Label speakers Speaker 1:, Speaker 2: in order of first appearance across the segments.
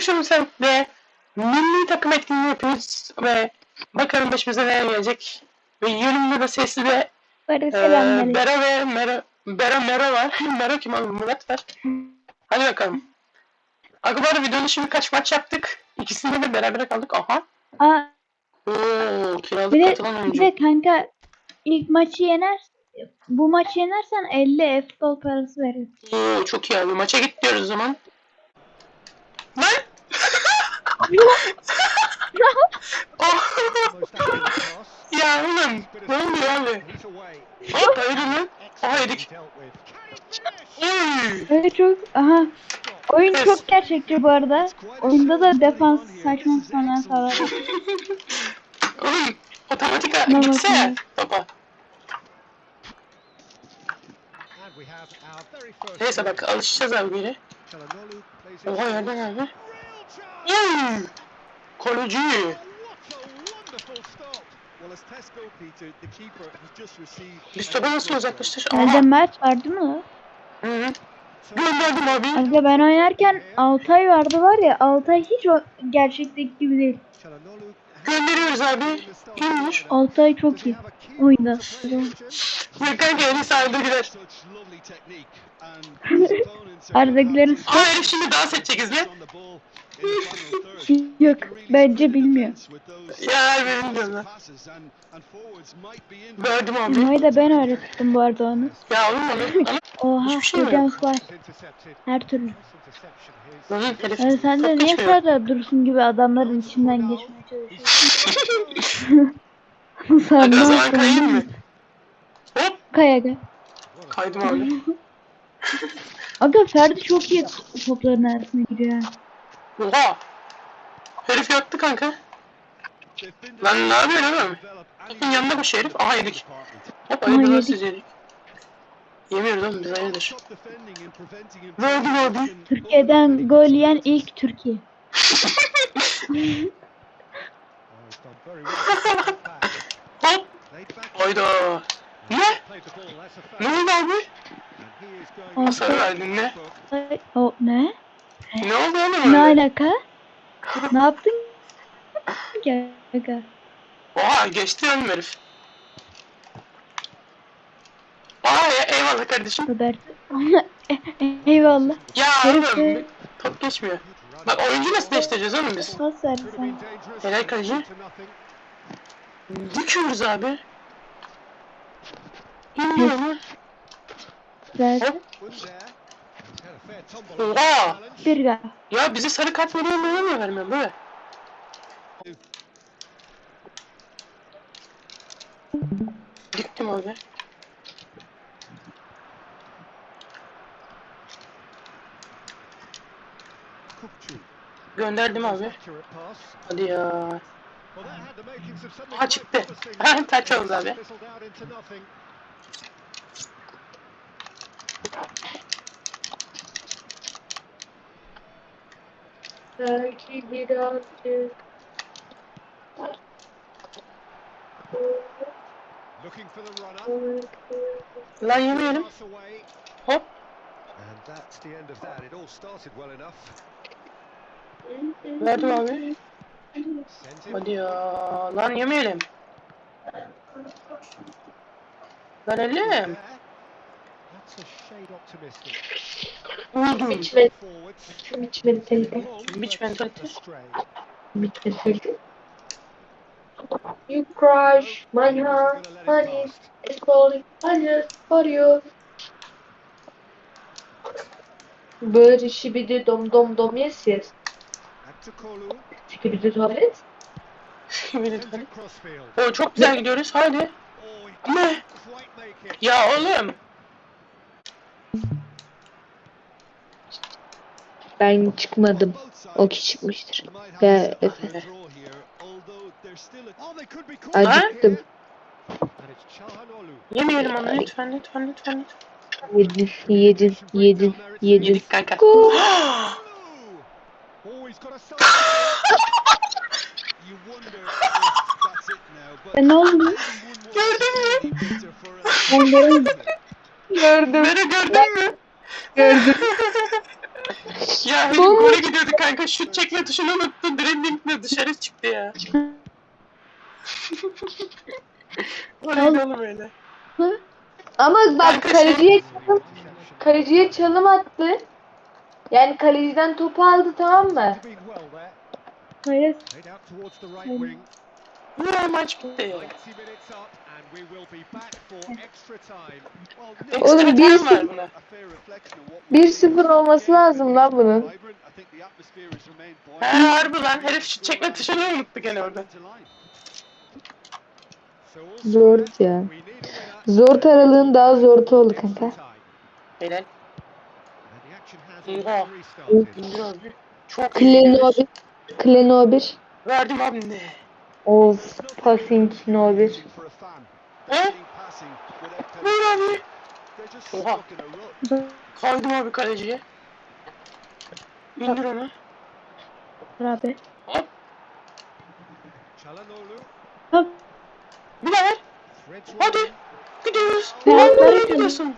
Speaker 1: Sen ve milli takım etkinliği yapıyoruz ve bakalım başımıza ne gelecek. Ve yanımda da sesli de e. Bera ve Mera, Bera Mera var. Mera kim abi? Murat var. Hadi bakalım. Arada videonun şimdi kaç maç yaptık? İkisinde de beraber kaldık. Aha.
Speaker 2: Aa,
Speaker 1: Oo, kiralık
Speaker 2: bir de,
Speaker 1: katılan
Speaker 2: bir de kanka ilk maçı yener bu maçı yenersen 50 e-futbol parası verir.
Speaker 1: Oo, çok iyi abi. Maça git diyoruz o zaman. Lan! Ya oğlum. Ne oluyor abi? Hop haydi lan. Aha yedik. Oy!
Speaker 2: Öyle çok aha. Oyun
Speaker 1: Evet.
Speaker 2: çok gerçekçi bu arada. Oyunda da defans saçma sapan falan.
Speaker 1: Oğlum otomatik
Speaker 2: Ne
Speaker 1: gitsene topa. Neyse bak alışacağız abi geri. Oha yerden abi. Hmm. Kaleci. Biz topa nasıl uzaklaştık?
Speaker 2: Bende
Speaker 1: Aha.
Speaker 2: Mert vardı mı?
Speaker 1: Hı hı. Gönderdim abi.
Speaker 2: Aslında ben oynarken Altay vardı var ya Altay hiç o gerçekteki gibi değil.
Speaker 1: Gönderiyoruz abi. İyiymiş.
Speaker 2: Altay çok iyi oyunda.
Speaker 1: Ya kanka eli sardı gider.
Speaker 2: Arda Güler'in
Speaker 1: Aa herif şimdi dans edecek izle.
Speaker 2: Yok bence bilmiyor.
Speaker 1: Ya lan. Verdim abi.
Speaker 2: Bilmeyi de ben öğrettim bu arada onu.
Speaker 1: Ya oğlum
Speaker 2: Oha
Speaker 1: şey
Speaker 2: var her türlü. Yani sen de niye sadece dursun gibi adamların içinden geçmeye çalışıyorsun? Sen ne yapıyorsun?
Speaker 1: Hop
Speaker 2: Kay aga.
Speaker 1: kaydım abi.
Speaker 2: Aga Ferdi çok iyi topların arasına giriyor. Ha.
Speaker 1: Oha. Herif yaktı kanka. Lan ne yapıyorsun oğlum? Topun yanında bu herif. Aha yedik. Hop hayırdır lan siz yedik. Yemiyoruz oğlum biz hayırdır. Verdim abi.
Speaker 2: Türkiye'den gol yiyen ilk Türkiye.
Speaker 1: Hop. Hayda. Ne? Ne oldu abi? Nasıl verdin ne?
Speaker 2: O ne?
Speaker 1: Ne oldu oğlum
Speaker 2: Ne alaka? ne yaptın?
Speaker 1: Oha geçti oğlum herif. Aa ya, eyvallah kardeşim.
Speaker 2: Robert. Eyvallah.
Speaker 1: Ya oğlum top geçmiyor. Bak oyuncu nasıl değiştireceğiz oğlum biz?
Speaker 2: Pas verdi sen.
Speaker 1: Helal kaleci. Düküyoruz abi. İnmiyor mu?
Speaker 2: Verdi.
Speaker 1: Oha!
Speaker 2: Bir gol.
Speaker 1: Ya bize sarı kart veriyor mu vermiyor vermiyor böyle? Diktim abi. Gönderdim abi. Hadi ya.
Speaker 3: Ha çıktı.
Speaker 1: Taç oldu abi.
Speaker 4: Belki birazcık
Speaker 1: Lan yemeyelim. Hop.
Speaker 3: And that's the end of that. It all started well enough.
Speaker 1: Verdim abi.
Speaker 3: Sent him.
Speaker 1: Hadi ya. Lan yemeyelim. Lan elim. Vurdum.
Speaker 4: Hiç ve hiç mentalite. Hiç mentalite. You crush my heart, honey, it's calling, I just for you. Böyle şibidi dom dom dom yes yes. Şibidi tuvalet.
Speaker 3: İt crossfield.
Speaker 1: O çok güzel gidiyoruz. Hadi. Ne? Ya oğlum.
Speaker 4: Ben çıkmadım. O ki çıkmıştır. Ya
Speaker 3: a
Speaker 4: Efe.
Speaker 3: draw here, although there's still a- they could be caught
Speaker 4: Acıktım.
Speaker 1: Yemeyelim onu lütfen lütfen lütfen.
Speaker 4: Yedin, yedin, yedin, yedin.
Speaker 1: Kanka.
Speaker 2: E ne oldu?
Speaker 1: Gördün mü?
Speaker 2: Ben göremedim.
Speaker 4: Gördüm,
Speaker 1: Beni gördün mü?
Speaker 4: gördüm.
Speaker 1: Ya herif
Speaker 2: Bomboş.
Speaker 1: gole gidiyordu kanka. Şut çekme tuşunu unuttu. Dribblingle dışarı çıktı ya. O neydi oğlum öyle?
Speaker 4: Ama bak
Speaker 1: şey-
Speaker 4: kaleciye çalım, kaleciye çalım attı. Yani kaleciden topu aldı tamam mı?
Speaker 2: Hayır.
Speaker 1: Ya maç bitti.
Speaker 3: 90 minutes up and we will be back for extra time. Well,
Speaker 1: Ekstra
Speaker 4: Oğlum,
Speaker 1: time
Speaker 4: bir-
Speaker 1: var buna.
Speaker 3: a fair reflection of what
Speaker 4: 1-0 olması lazım lan bunun.
Speaker 3: vibrant. I think the atmosphere has remained
Speaker 1: He
Speaker 3: buoyant.
Speaker 1: harbi lan. Herif şut çekme tuşunu unuttu gene orada.
Speaker 4: Zor ya. Zor aralığın daha zortu oldu kanka.
Speaker 1: Helal. Oha.
Speaker 4: Kleno 1. Kleno 1.
Speaker 1: Verdim abi ne?
Speaker 4: Of. Passing no 1.
Speaker 3: For a fan.
Speaker 1: He?
Speaker 3: Dominating passing without
Speaker 1: Ver abi. Oha. Kaydım abi kaleciye. İndir onu.
Speaker 2: Dur abi.
Speaker 1: Hop.
Speaker 2: Hop.
Speaker 1: Bir daha ver. Hadi. Gidiyoruz. Lan nereye gidiyorsun?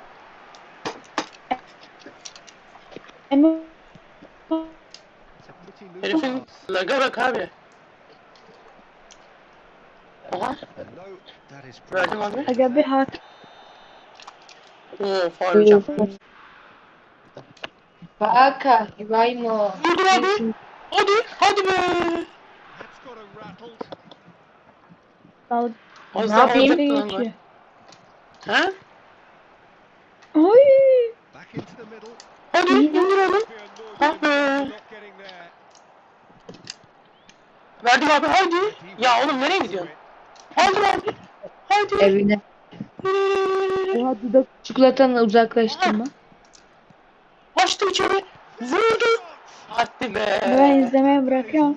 Speaker 1: Herifin laga bak abi. Oha.
Speaker 3: No, that is
Speaker 1: Verdim abi.
Speaker 2: Aga bir hak.
Speaker 1: Oo faul hocam.
Speaker 4: Baka. Ibrahimo.
Speaker 1: Vurdum abi. Hadi. Hadi be.
Speaker 2: Dal.
Speaker 1: Az
Speaker 4: Ne yapayım?
Speaker 1: lan
Speaker 2: geçiyor.
Speaker 1: Ha?
Speaker 3: Middle.
Speaker 1: Hadi indir onu. Ah be. Verdim abi hadi. Ya oğlum nereye gidiyorsun? Hadi abi. Hadi.
Speaker 4: Evine. Oha dudak çikolatanla uzaklaştırma.
Speaker 1: Açtı içeri. Vurdu. Hadi be.
Speaker 2: Ben izlemeye bırakıyorum.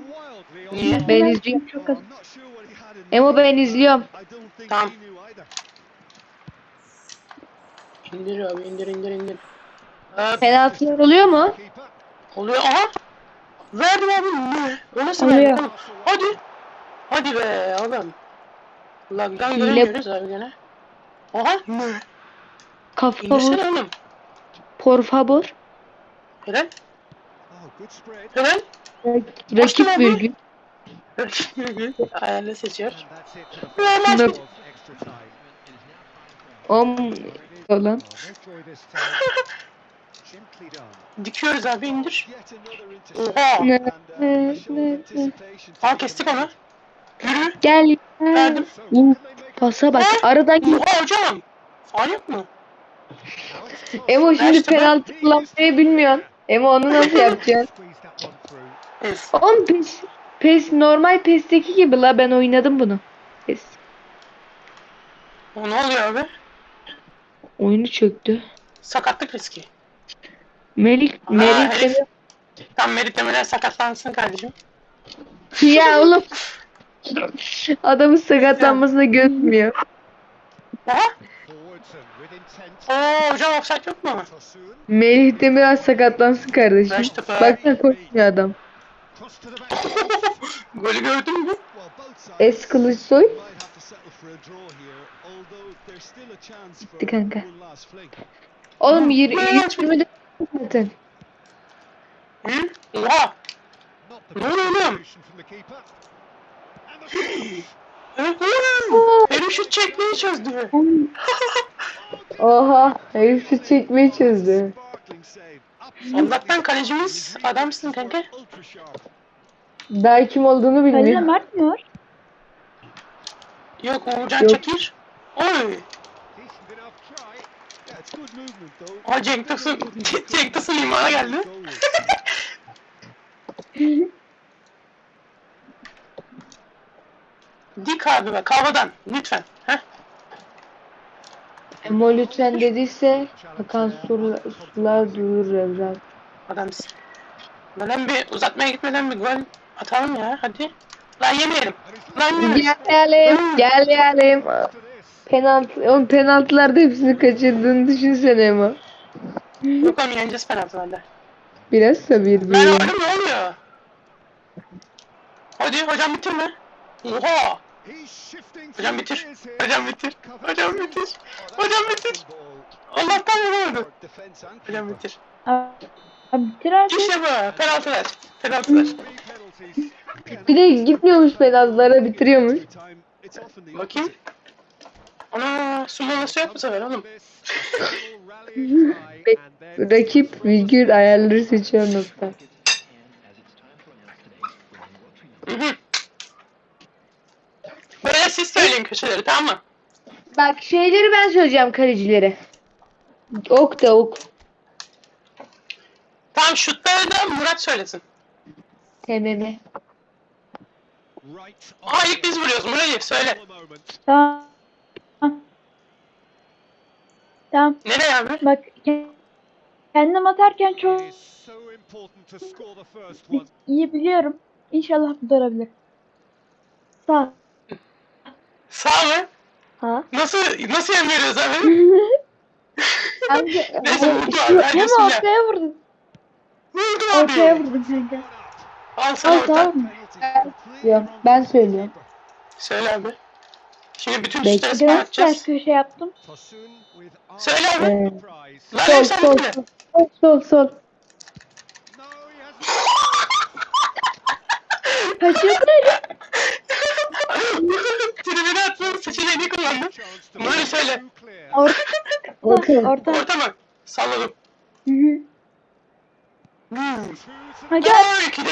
Speaker 1: Niye?
Speaker 4: Ben izliyorum.
Speaker 2: Çok az.
Speaker 4: Emo ben izliyorum.
Speaker 1: Tamam. İndir abi indir indir indir. Hop.
Speaker 4: Penaltılar oluyor mu?
Speaker 1: Oluyor aha. Verdim abi. O nasıl verdi? Hadi. Hadi be oğlum. Lagdan
Speaker 4: Hile-
Speaker 1: göremiyoruz abi gene. Aha. Ne?
Speaker 4: Kafa vur.
Speaker 1: İndirsene oğlum.
Speaker 4: Por favor.
Speaker 1: Helal.
Speaker 3: Oh.
Speaker 1: Helal.
Speaker 4: Rakip virgül.
Speaker 1: Seçiyor.
Speaker 4: Ne-
Speaker 3: of extra time.
Speaker 4: Om olan.
Speaker 3: Oh.
Speaker 1: Dikiyoruz abi indir. Oha.
Speaker 4: Ne-
Speaker 3: uh,
Speaker 4: ne- ne-
Speaker 3: anticipation to
Speaker 1: Aa kestik onu. Yürü.
Speaker 4: Gel.
Speaker 1: Verdim.
Speaker 4: İn. Pasa bak. Aradan git.
Speaker 1: Oha hocam. Mu?
Speaker 3: chance?
Speaker 4: Emo şimdi
Speaker 1: işte ben-
Speaker 4: penaltı kullanmayı bilmiyorsun. Emo onu nasıl yapacaksın? Oğlum pes, pes normal PES'teki gibi la ben oynadım bunu. Pes.
Speaker 1: O ne oluyor abi?
Speaker 4: Oyunu çöktü.
Speaker 1: Sakatlık riski.
Speaker 4: Melik, Melik
Speaker 1: Tam Merit Demirel sakatlansın kardeşim.
Speaker 4: ya oğlum. Adamın sakatlanmasına
Speaker 3: with intent.
Speaker 1: Oo hocam offside yok mu?
Speaker 4: Melih de biraz sakatlansın kardeşim.
Speaker 1: Topa.
Speaker 4: Baksana koşmuyor adam.
Speaker 1: Golü gördün mü?
Speaker 4: Es Kılıçsoy. Hadi kanka. Oğlum
Speaker 1: Ne
Speaker 4: 20
Speaker 1: yapıyorsun?
Speaker 4: 20 de zaten.
Speaker 1: Hı? Oha. Ne oluyor oğlum? Herif şut çekmeyi çözdü.
Speaker 4: Oha. Herif şu çekmeyi çözdü.
Speaker 1: Allah'tan kalecimiz adamsın kanka.
Speaker 4: Daha kim olduğunu
Speaker 2: Kalede
Speaker 4: bilmiyor.
Speaker 2: Mert mi var?
Speaker 1: Yok Uğurcan
Speaker 4: Yok.
Speaker 1: Çakir. Oy. Aa Cenk Tosun. Cenk Tosun imana geldi. Dik abi bak havadan. Lütfen. Heh.
Speaker 4: Emo lütfen dediyse akan sular, sular durur evlat.
Speaker 1: Adamsın. Lan bir uzatmaya gitmeden bir gol atalım ya hadi. Lan yemeyelim. Lan yemeyelim.
Speaker 4: Gelelim, gelelim. Penaltı, onun penaltılarda hepsini kaçırdığını düşünsene Emo.
Speaker 1: Yok onu yeneceğiz penaltılarda.
Speaker 4: Biraz sabır bir.
Speaker 1: oğlum ne oluyor? Hadi hocam bitirme. Oha. Hocam bitir. Hocam bitir. Hocam bitir. Hocam bitir. Allah'tan vuramadı. Hocam bitir.
Speaker 2: Abi bitir artık.
Speaker 1: İşte bu. Penaltı ver. Penaltı ver.
Speaker 3: Three penalties. Again,
Speaker 4: Bir de gitmiyormuş penaltılara bitiriyormuş.
Speaker 1: Bakayım. Ana Suma nasıl yok bu sefer oğlum?
Speaker 4: Rakip virgül ayarları seçiyor nokta.
Speaker 1: Hı hı. Böyle söyleyin köşeleri tamam mı?
Speaker 4: Bak şeyleri ben söyleyeceğim kalecilere. Ok da ok.
Speaker 1: Tamam şutları da Murat söylesin.
Speaker 3: Right
Speaker 1: Aa ilk biz vuruyoruz Murat'ı söyle.
Speaker 2: Tamam. Tamam.
Speaker 1: Nereye abi?
Speaker 2: Bak ke- kendim atarken çok iyi biliyorum. İnşallah bu olabilir. Sağ.
Speaker 1: Sağ mı?
Speaker 2: Ha.
Speaker 1: Nasıl nasıl yem veriyoruz abi?
Speaker 2: Amca,
Speaker 1: Neyse vurdu abi.
Speaker 2: Hem
Speaker 1: Hadi bismillah.
Speaker 2: ortaya vurdum.
Speaker 1: Vurdu
Speaker 2: Ortaya
Speaker 1: abi.
Speaker 2: vurdum kanka.
Speaker 1: Al sana
Speaker 2: Al
Speaker 1: orta.
Speaker 2: tamam.
Speaker 4: Yok ben söylüyorum.
Speaker 1: Söyle abi. Şimdi bütün şutları
Speaker 2: Biraz
Speaker 1: spam
Speaker 2: ters köşe yaptım.
Speaker 1: Söyle abi.
Speaker 4: Ee.
Speaker 1: Lan
Speaker 4: sol
Speaker 1: hep sen
Speaker 4: sol
Speaker 1: mi?
Speaker 4: sol sol sol.
Speaker 3: No, he hasn't.
Speaker 2: Kaçırdı.
Speaker 1: Tribüne attım. Seçeneğini Böyle
Speaker 3: make
Speaker 1: söyle.
Speaker 2: Orta.
Speaker 4: Orta.
Speaker 2: Orta.
Speaker 1: Orta mı? Salladım.
Speaker 2: Hı hı.
Speaker 1: Hmm.
Speaker 2: Hadi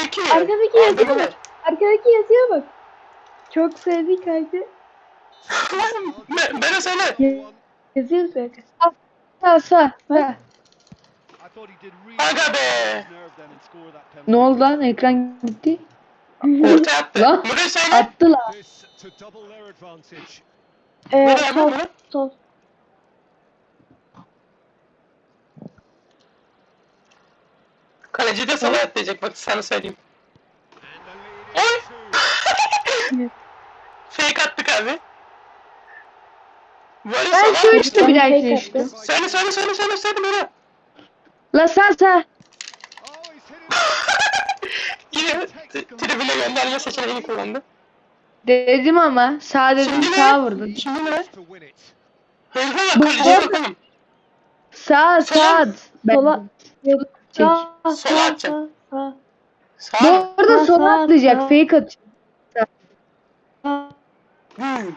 Speaker 1: iki.
Speaker 2: Arkadaki yazıya bak. Arkadaki yazıya bak. Çok sevdik kanka.
Speaker 1: Ben, bana söyle.
Speaker 2: Ya- Yazıyor zaten.
Speaker 4: Sağ sağ. sağ.
Speaker 1: Aga be.
Speaker 4: Ne oldu lan ekran gitti.
Speaker 1: Ortaya attı.
Speaker 4: Lan.
Speaker 1: Söyle.
Speaker 4: Attı lan.
Speaker 2: Ee, sol. Sol.
Speaker 1: Kaleci de sana atlayacak bak sana söyleyeyim. Oy. Fake attık abi. Böyle
Speaker 4: Ben
Speaker 1: sana.
Speaker 4: şu işte bir işte.
Speaker 2: attım.
Speaker 1: Söyle söyle söyle söyle söyle Murat.
Speaker 4: La
Speaker 3: it.
Speaker 1: Yine tribüne gönderme seçeneğini kullandı.
Speaker 4: Dedim ama sağ dedim
Speaker 1: Şimdi
Speaker 4: sağ
Speaker 1: ne?
Speaker 4: vurdun.
Speaker 1: Şimdi ne? Hızlı bak
Speaker 4: Bu-
Speaker 1: kaleciye bakalım.
Speaker 4: Sağ sağ.
Speaker 2: Sola.
Speaker 4: çek.
Speaker 2: Sağ.
Speaker 1: Sola
Speaker 2: Sağ.
Speaker 1: atacağım.
Speaker 2: Sağ.
Speaker 1: Sağ
Speaker 4: Bu
Speaker 1: mı?
Speaker 4: arada
Speaker 2: Sağ,
Speaker 4: sola
Speaker 2: sağ,
Speaker 4: atlayacak.
Speaker 2: sağ.
Speaker 4: Fake atacak.
Speaker 2: Sağ.
Speaker 1: Hmm.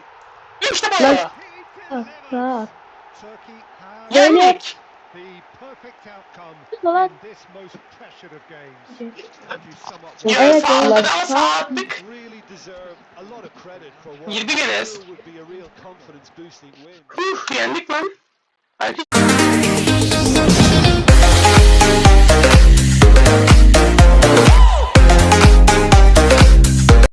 Speaker 1: İşte bu.
Speaker 2: Sağ.
Speaker 3: delivers.
Speaker 2: Sağ.
Speaker 3: Turkey have
Speaker 1: Yendik.
Speaker 3: the perfect outcome
Speaker 2: Sola.
Speaker 3: in this most pressured of games. If you sum up
Speaker 1: Ya
Speaker 2: Evet, evet.
Speaker 1: attık ama sağ attık.
Speaker 3: really deserve a lot of credit for what
Speaker 1: Girdi
Speaker 3: win.
Speaker 1: Huh yendik lan. Hadi.